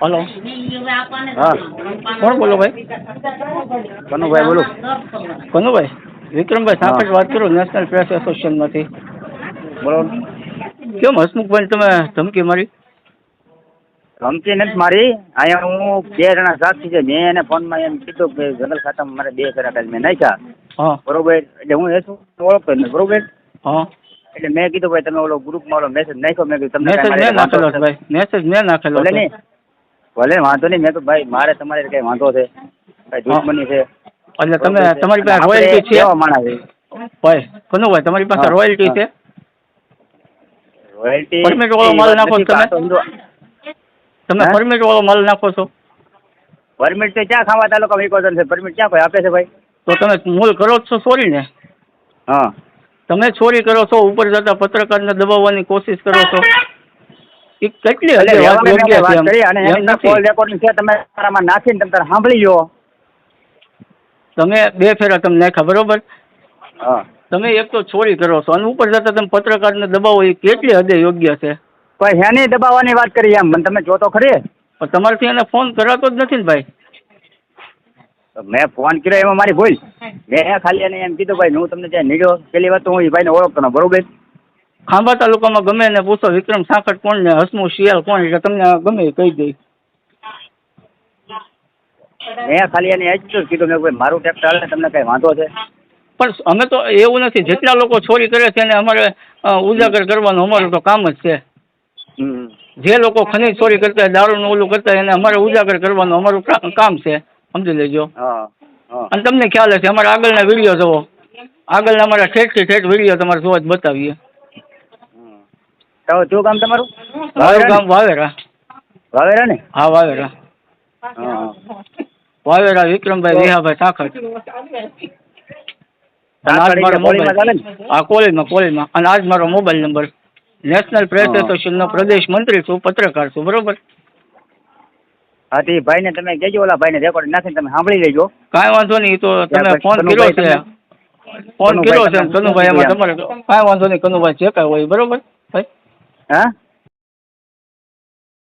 Hello. હા. કોણ બોલો ભાઈ? કનુભાઈ બોલો. કનુભાઈ વિક્રમભાઈ સાંકળ વાત કરું નેશનલ પ્રેસ એસોસિએશનમાંથી બોલો. કેમ હસમુખભાઈ તમે ધમકી મારી? ધમકી નથી મારી. અહીંયા હું બે જણા સાક્ષી છે. મેં એને ફોનમાં એમ કીધું કે જનરલ ખાતામાં મારે બે કરા કાલે મેં નાખ્યા. બરોબર. એટલે હું એ શું ઓળખતો નથી. બરોબર? હા. એટલે મેં કીધું ભાઈ તમે ઓલો ગ્રુપમાં ઓલો મેસેજ નાખ્યો. મેં કીધું તમને મેસેજ મેં નાખેલો ભાઈ મેસેજ મેં નાખેલો ભલે વાંધો નહીં. મેં તો ભાઈ મારે તમારે કઈ વાંધો છે. કઈ દુશ્મની છે. એટલે તમે તમારી પાસે રોયલ્ટી છે? માણસ છે. ભાઈ તમારી પાસે રોયલ્ટી છે? રોયલ્ટી પરમિટ વાળો માલ નાખો તમે? તમે પરમિટ વાળો માલ નાખો છો? પરમિટ તો ક્યાં ખાવા તાલુકા વિકોજન છે? પરમિટ ક્યાં કોઈ આપે છે ભાઈ? તો તમે મૂળ કરો છો સોરી ને? હા. તમે ચોરી કરો છો ઉપર જતા પત્રકારને દબાવવાની કોશિશ કરો છો? એ કેટલી હદે વાત યોગ્ય છે અને એમ? એમ એમના કોલ રેકોર્ડિંગ છે તમે તમારામાં નાખીને તમે સાંભળી લો તમે બે ફેરા તમને નાખ્યા બરોબર? હા. તમે એક તો ચોરી કરો છો અને ઉપર જતા તમે પત્રકારને દબાવો એ કેટલી હદે યોગ્ય છે? કોઈ હેની દબાવવાની વાત કરી એમ મને તમે જો તો ખરી? પણ તમારથી એને ફોન કરાતો જ નથી ને ભાઈ. મેં ફોન કર્યો એમાં મારી ભૂલ. મેં ખાલી એને એમ કીધું ભાઈ હું તમને ત્યાં નીડ્યો પેલી વાત તો હું એ ભાઈને ઓળખતો બરોબર? ખાંભા તાલુકામાં ગમે એને પૂછો વિક્રમ સાંકળ કોણ ને હસમુખ શિયાળ કોણ એટલે તમને ગમે કહી દઈ મેં ખાલી એને એ જ કીધું મેં ભાઈ મારું ટ્રેક્ટર હાલે તમને કઈ વાંધો છે? પણ અમે તો એવું નથી જેટલા લોકો ચોરી કરે છે એને અમારે ઉજાગર કરવાનું અમારું તો કામ જ છે. જે લોકો ખનીજ ચોરી કરતા હોય દારૂનું ઓલું કરતા હોય એને અમારે ઉજાગર કરવાનું અમારું કામ છે. સમજી લેજો. અને તમને ખ્યાલ હશે અમારા આગળના વીડિયો જોવો આગળના અમારા ઠેઠથી ઠેઠ વીડિયો તમારે જોવા જ બતાવીએ. તો શું કામ તમારું? મારું કામ વાવેરા. વાવેરા ને? હા વાવેરા. વાવેરા વિક્રમભાઈ રેહાભાઈ સાખર હા કોલેજમાં કોલેજમાં. અને આજ મારો મોબાઈલ નંબર. National press. એસોસિએશનનો પ્રદેશ મંત્રી છું પત્રકાર છું બરોબર? હા તે ભાઈને તમે કહેજો ઓલા ભાઈને રેકોર્ડ નાખીને તમે સાંભળી લેજો. કાંઈ વાંધો નહીં તો તમે ફોન કર્યો છે. ફોન કર્યો છે કનુભાઈ કનુભાઈ એમાં તમારે કાંઈ વાંધો નહીં કનુભાઈ જે કાંઈ હોય બરોબર? ભાઈ હા